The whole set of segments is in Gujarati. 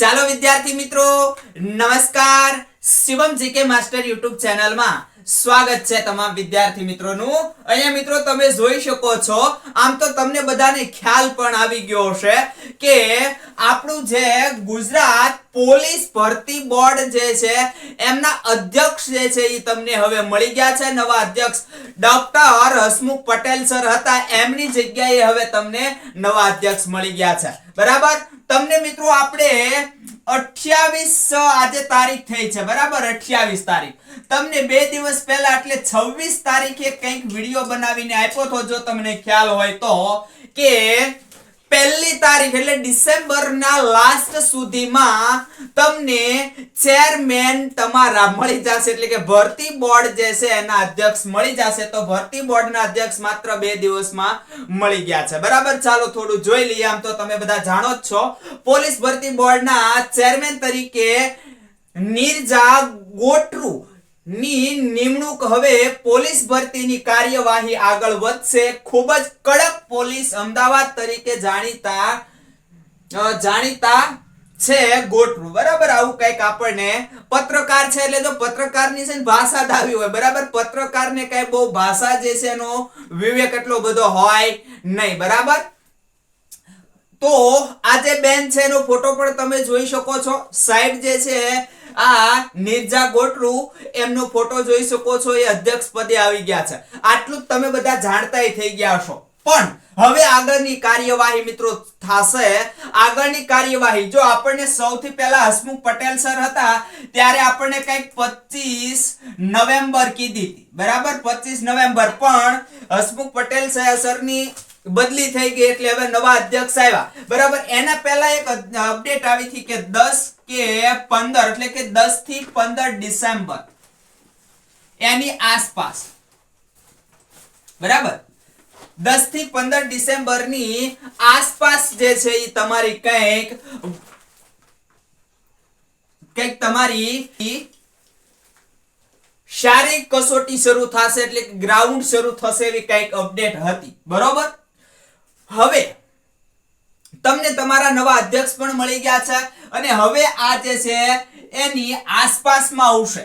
ચાલો વિદ્યાર્થી મિત્રો, નમસ્કાર. શિવમ જીકે માસ્ટર યુટ્યુબ ચેનલમાં સ્વાગત છે તમામ વિદ્યાર્થી મિત્રોનું. અહીંયા મિત્રો તમે જોઈ શકો છો, આમ તો તમને બધાને ખ્યાલ પણ આવી ગયો હશે. કે આપણું જે ગુજરાત પોલીસ ભરતી બોર્ડ જે છે, એમના અધ્યક્ષ જે છે એ તમને હવે મળી ગયા છે, નવા અધ્યક્ષ. ડોક્ટર હસમુખ પટેલ સર હતા, એમની જગ્યાએ હવે તમને નવા અધ્યક્ષ મળી ગયા છે. બરાબર? તમને મિત્રો આપણે અઠ્યાવીસ, આજે તારીખ થઈ છે, બરાબર? અઠ્યાવીસ તારીખ. તમને બે દિવસ પહેલા, એટલે છવ્વીસ તારીખે કંઈક વીડિયો બનાવીને આપ્યો તો જો તમને ખ્યાલ હોય તો, કે પહેલી તારીખ એટલે ડિસેમ્બરના લાસ્ટ સુધીમાં તમને ચેરમેન તમારા મળી જશે. એટલે કે ભરતી બોર્ડ જે છે એના અધ્યક્ષ મળી જશે. તો ભરતી બોર્ડના અધ્યક્ષ માત્ર બે દિવસમાં મળી ગયા છે. બરાબર? ચાલો થોડું જોઈ લઈએ. આમ તો તમે બધા જાણો જ છો. પોલીસ ભરતી બોર્ડના ચેરમેન તરીકે નિર્જા ગોટરુ ની નિમણૂક હવે પોલીસ ભરતીની કાર્યવાહી આગળ વધશે. ખૂબ જ કડક પોલીસ અમદાવાદ તરીકે જાણીતા જાણીતા છે ગોઠવું બરાબર? આવું કંઈક આપણને પત્રકાર છે એટલે જો પત્રકારની છે ભાષા દાવી હોય. બરાબર? પત્રકારને કઈ બહુ ભાષા જે છે એનો વિવેક એટલો બધો હોય નહીં. બરાબર? તો આ જે બેન છે એનો ફોટો પણ તમે જોઈ શકો છો. સાઈડ જે છે, આ નિર્જા ગોટરુ, એમનો ફોટો જોઈ શકો છો. એ અધ્યક્ષ પદે આવી ગયા છે. આટલું તમે બધા જાણતાય થઈ ગયા હશો. પણ હવે આગળની કાર્યવાહી મિત્રો થશે. આગળની કાર્યવાહી, જો આપણને સૌથી પહેલા હસમુખ પટેલ સર હતા, ત્યારે આપણને કંઈક 25 નવેમ્બર કીધી બરાબર? 25 નવેમ્બર. પણ હસમુખ પટેલ સરની બદલી થઈ ગઈ એટલે હવે નવા અધ્યક્ષ આવ્યા. બરાબર? એના પહેલા એક અપડેટ આવી હતી કે દસ કે 15 એટલે કે દસથી 15 ડિસેમ્બર. એની આસપાસ. બરાબર? દસથી પંદર ડિસેમ્બરની આસપાસ જે છે એ તમારી કંઈક કંઈક તમારી શારીરિક કસોટી શરૂ થશે એટલે ગ્રાઉન્ડ શરૂ થશે એવી કંઈક અપડેટ હતી. બરોબર? હવે તમને તમારા નવા અધ્યક્ષ પણ મળી ગયા છે અને હવે આ જે છે એની આસપાસમાં આવશે.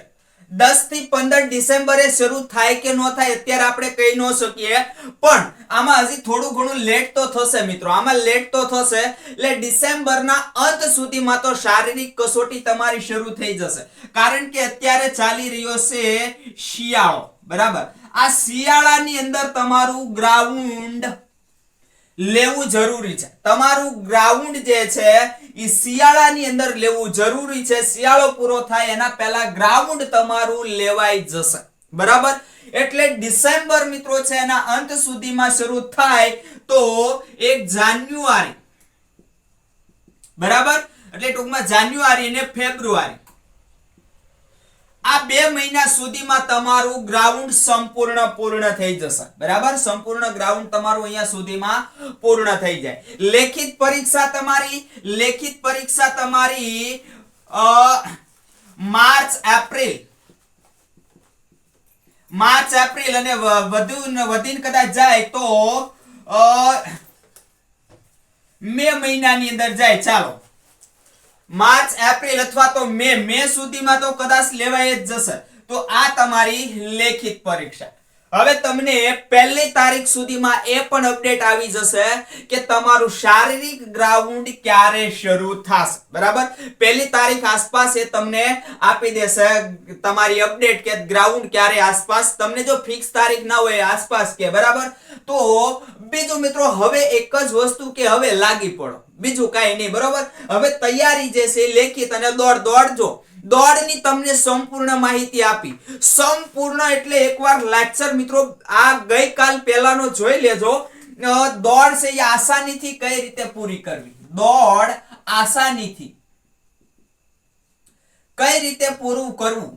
દસથી 15 ડિસેમ્બરે શરૂ થાય કે ન થાય અત્યારે આપણે કહી ન શકીએ. પણ આમાં હજી થોડું ઘણું લેટ તો થશે મિત્રો. આમાં લેટ તો થશે. એટલે ડિસેમ્બરના અંત સુધીમાં તો શારીરિક કસોટી તમારી શરૂ થઈ જશે. કારણ કે અત્યારે ચાલી રહ્યો છે શિયાળો. બરાબર? આ શિયાળાની અંદર તમારું ગ્રાઉન્ડ લેવું જરૂરી છે. તમારું ગ્રાઉન્ડ જે છે, એ શિયાળાની અંદર લેવું જરૂરી છે. શિયાળો પૂરો થાય, એના પહેલા ગ્રાઉન્ડ તમારું લેવાઈ જશે. બરાબર? એટલે ડિસેમ્બર મિત્રો છે, એના અંત સુધીમાં શરૂ થાય તો એક જાન્યુઆરી. બરાબર? એટલે ટૂંકમાં જાન્યુઆરી અને ફેબ્રુઆરી. આ બે મહિના સુધીમાં તમારું ગ્રાઉન્ડ સંપૂર્ણ પૂર્ણ થઈ જશે. બરાબર? સંપૂર્ણ ગ્રાઉન્ડ તમારું અહીંયા સુધીમાં પૂર્ણ થઈ જાય. લેખિત પરીક્ષા તમારી, લેખિત પરીક્ષા તમારી માર્ચ, એપ્રિલ. માર્ચ, એપ્રિલ અને વધુ વધીને કદાચ જાય તો મે મહિનાની અંદર જાય. ચાલો. માર્ચ, એપ્રિલ અથવા તો મે મે સુધીમાં તો કદાચ લેવાય જ જશે. તો આ તમારી લેખિત પરીક્ષા. હવે તમને પહેલી તારીખ સુધીમાં એ પણ અપડેટ આવી જશે કે તમારું શારીરિક ગ્રાઉન્ડ ક્યારે શરૂ થશે. બરાબર? પહેલી તારીખ આસપાસ એ તમને આપી દેશે તમારી અપડેટ કે ગ્રાઉન્ડ ક્યારે આસપાસ. તમને જો ફિક્સ તારીખ ના હોય આસપાસ કે, બરાબર? તો બીજું મિત્રો, હવે એક જ વસ્તુ કે હવે લાગી પડો. બીજું કાંઈ નહીં, બરાબર? હવે તૈયારી જે છે લેખિત અને દોડ દોડજો. દોડની તમને સંપૂર્ણ માહિતી આપી. સંપૂર્ણ એટલે એકવાર લેક્ચર મિત્રો, આ ગઈકાલ પહેલાનો જોઈ લેજો. દોડ છે એ આસાનીથી કઈ રીતે પૂરી કરવી? દોડ આસાનીથી. કઈ રીતે પૂરું કરવું?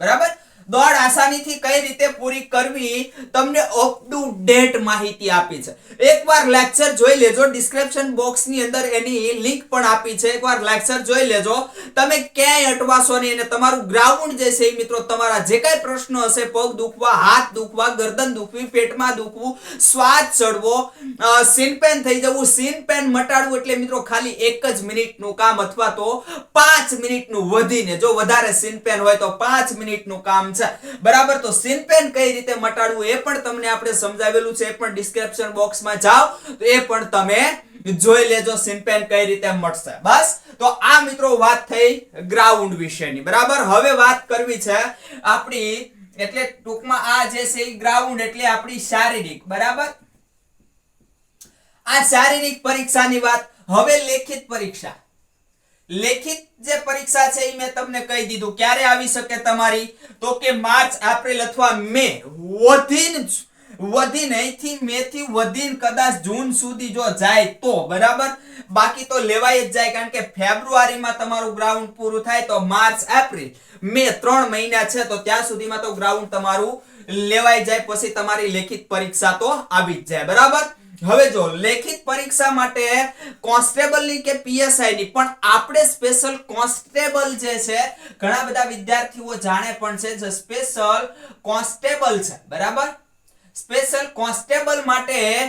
બરાબર? દોડ આસાનીથી કઈ રીતે પૂરી કરવી, તમને અપ ટુ ડેટ માહિતી આપી છે. એકવાર લેક્ચર જોઈ લેજો ડિસ્ક્રિપ્શન બોક્સની અંદર એની લિંક પણ આપી છે. એકવાર લેક્ચર જોઈ લેજો. તમે ક્યાંય અટવાશો નહીં અને તમારું ગ્રાઉન્ડ જે છે એ મિત્રો, તમારા જે કાંઈ પ્રશ્નો હશે, પગ દુખવા, હાથ દુખવા, ગરદન દુખવી, પેટમાં દુખવું, શ્વાસ ચડવો સીન પેન થઈ જવું સીન પેન મટાડવું એટલે મિત્રો ખાલી એક જ મિનિટનું કામ અથવા તો પાંચ મિનિટનું વધીને જો વધારે સીન પેન હોય તો પાંચ મિનિટનું કામ છે. બરાબર? તો સિનપેન કઈ રીતે મટાડવું એ પણ તમને આપણે સમજાવેલું છે. એ પણ ડિસ્ક્રિપ્શન બોક્સમાં જાઓ. તો એ પણ તમે જોઈ લેજો સિનપેન કઈ રીતે મટશે. બસ? તો આ મિત્રો વાત થઈ ગ્રાઉન્ડ વિશેની. બરાબર? હવે વાત કરવી છે આપણી, એટલે ટૂંકમાં આ જે છે ગ્રાઉન્ડ એટલે આપણી શારીરિક. બરાબર? આ શારીરિક પરીક્ષાની વાત. હવે લેખિત પરીક્ષા. લેખિત જે પરીક્ષા છે એ મેં તમને કહી દીધું. ક્યારે આવી શકે તમારી? તો કે માર્ચ, એપ્રિલ અથવા મે. વધીને વધીને, અહીંથી મે થી વધીને કદાચ જૂન સુધી જો જાય તો, બરાબર? બાકી તો લેવાય જ જાય, કારણ કે ફેબ્રુઆરીમાં તમારું ગ્રાઉન્ડ પૂરું થાય તો માર્ચ, એપ્રિલ, મે ત્રણ મહિના છે, તો ત્યાં સુધીમાં તો ગ્રાઉન્ડ તમારું લેવાઈ જાય, પછી તમારી લેખિત પરીક્ષા તો આવી જ જાય, બરાબર? હવે જો, લેખિત પરીક્ષા માટે કોન્સ્ટેબલની કે પીએસઆઈ ની, પણ આપણે સ્પેશિયલ કોન્સ્ટેબલ જે છે, ઘણા બધા વિદ્યાર્થીઓ જાણે પણ છે જે સ્પેશિયલ કોન્સ્ટેબલ છે. બરાબર? સ્પેશિયલ કોન્સ્ટેબલ માટે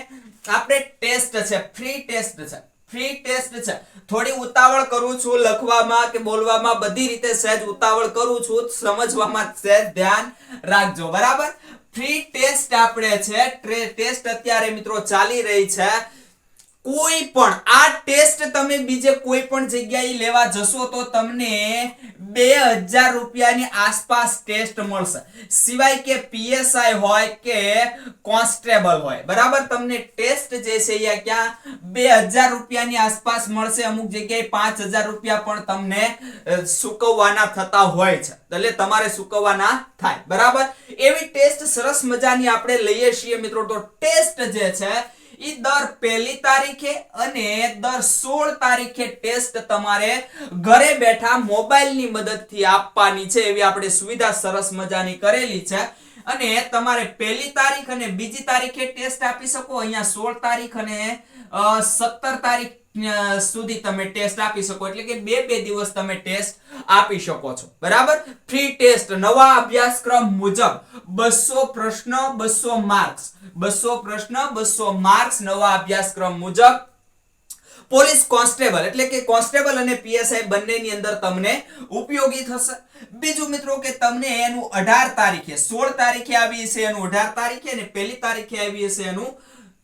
આપણે ટેસ્ટ છે ફ્રી ટેસ્ટ છે. ફ્રી ટેસ્ટ છે. થોડી ઉતાવળ કરું છું લખવામાં કે બોલવામાં, બધી રીતે સહેજ ઉતાવળ કરું છું, સમજવામાં સહેજ ધ્યાન રાખજો. બરાબર? ફ્રી ટેસ્ટ આપણે છે. ટેસ્ટ અત્યારે મિત્રો ચાલી રહી છે. કોઈ પણ, આ ટેસ્ટ તમે બીજે કોઈ પણ જગ્યાએ લેવા જશો તો તમને બે હજાર રૂપિયાની આસપાસ ટેસ્ટ મળશે. સિવાય કે પીએસઆઈ હોય કે કોન્સ્ટેબલ હોય. બરાબર? તમને ટેસ્ટ જે છે એ ક્યાં? બે હજાર રૂપિયાની આસપાસ મળશે. અમુક જગ્યાએ પાંચ હજાર રૂપિયા પણ તમને સુકવવાના થતા હોય છે. એટલે તમારે સુકવવાના થાય. બરાબર? એવી ટેસ્ટ સરસ મજાની આપણે લઈએ છીએ મિત્રો. તો ટેસ્ટ જે છે ઈ દર પહેલી તારીખે અને દર સોળ તારીખે ટેસ્ટ તમારે ઘરે બેઠા મોબાઈલની મદદથી આપવાની છે એવી આપણે સુવિધા સરસ મજાની કરેલી છે. અને તમારે પહેલી તારીખ અને બીજી તારીખે ટેસ્ટ આપી શકો. અહીંયા સોળ તારીખ અને સત્તર તારીખ સુધી તમે ટેસ્ટ આપી શકો. એટલે કે બે બે દિવસ તમે ટેસ્ટ આપી શકો છો. બરાબર? ફ્રી ટેસ્ટ, નવા અભ્યાસક્રમ મુજબ બસો પ્રશ્ન, બસો માર્ક્સ બસો પ્રશ્ન, બસો માર્ક્સ નવા અભ્યાસક્રમ મુજબ પોલીસ કોન્સ્ટેબલ, એટલે કે કોન્સ્ટેબલ અને પીએસઆઈ બંનેની અંદર તમને ઉપયોગી થશે. બીજું મિત્રો કે તમને એનું અઢાર તારીખે, સોળ તારીખે આવી હશે એનું અઢાર તારીખે અને પહેલી તારીખે આવી હશે એનું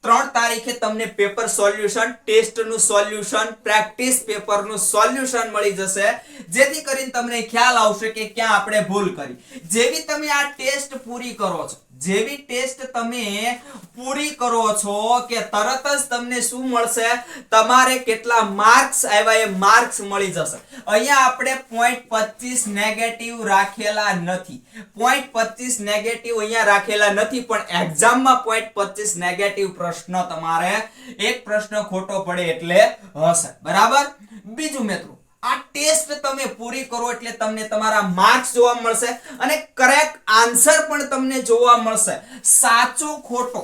ત્રણ તારીખે તમને પેપર સોલ્યુશન ટેસ્ટનું સોલ્યુશન પ્રેક્ટિસ પેપરનું સોલ્યુશન મળી જશે. જેથી કરીને તમને ખ્યાલ આવશે કે ક્યાં આપણે ભૂલ કરી. જેવી તમે આ ટેસ્ટ પૂરી કરો છો, જેવી ટેસ્ટ તમે પૂરી કરો છો કે તરત જ તમને શું મળશે? તમારે કેટલા માર્ક્સ આવ્યા એ માર્ક્સ મળી જશે. અહીંયા આપણે પોઈન્ટ પચીસ નેગેટિવ રાખેલા નથી. પોઈન્ટ પચીસ નેગેટિવ અહીંયા રાખેલા નથી, પણ એક્ઝામમાં પોઈન્ટ પચીસ નેગેટિવ પ્રશ્ન તમારે? એક પ્રશ્ન ખોટો પડે એટલે હશે. બરાબર? બીજું મિત્રો, આ ટેસ્ટ તમે પૂરી કરો એટલે તમને તમારા માર્ક્સ જોવા મળશે અને કરેક્ટ આન્સર પણ તમને જોવા મળશે. સાચો, ખોટો.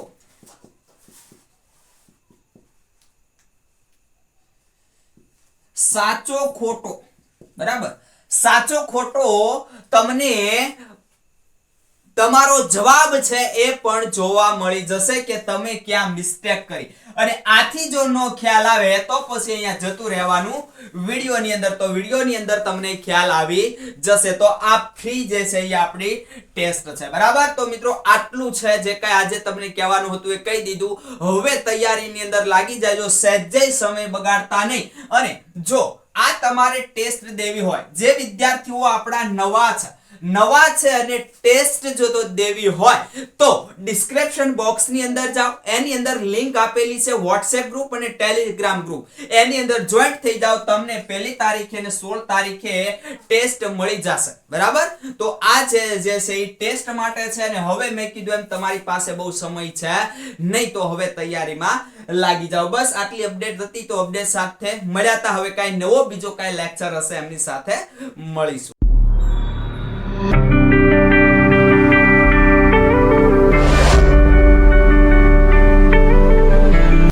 સાચો, ખોટો. બરાબર? સાચો, ખોટો તમને તમારો જવાબ છે એ પણ જોવા મળી જશે કે તમે ક્યાં મિસ્ટેક કરી. અને આથી જો નો ખ્યાલ આવે તો પછી અહીંયા જતું રહેવાનું વિડીયોની અંદર. તો વિડીયોની અંદર તમને ખ્યાલ આવી જશે. તો આ ફ્રી જે છે એ આપણી ટેસ્ટ છે. બરાબર? તો મિત્રો આટલું છે જે કઈ આજે તમને કહેવાનું હતું એ કહી દીધું. હવે તૈયારીની અંદર લાગી જાયજો સહેજે સમય બગાડતા નહીં. અને જો આ તમારે ટેસ્ટ દેવી હોય, જે વિદ્યાર્થીઓ આપણા નવા છે નવા છે અને ટેસ્ટ જો તો દેવી હોય, તો ડિસ્ક્રિપ્શન બોક્સની અંદર જાઓ. એની અંદર લિંક આપેલી છે વોટ્સએપ ગ્રુપ અને ટેલિગ્રામ ગ્રુપ એની અંદર જોઈન્ટ થઈ જાઓ, તમને પહેલી તારીખે અને સોળ તારીખે ટેસ્ટ મળી જશે. બરાબર? તો આ છે જે છે એ ટેસ્ટ માટે છે અને હવે મેં કીધું એમ તમારી પાસે બહુ સમય છે, નહીં તો હવે તૈયારીમાં લાગી જાઓ. બસ આટલી અપડેટ હતી તો અપડેટ સાથે મળ્યા હતા. હવે કાંઈ નવો બીજો કાંઈ લેક્ચર હશે એમની સાથે મળીશું.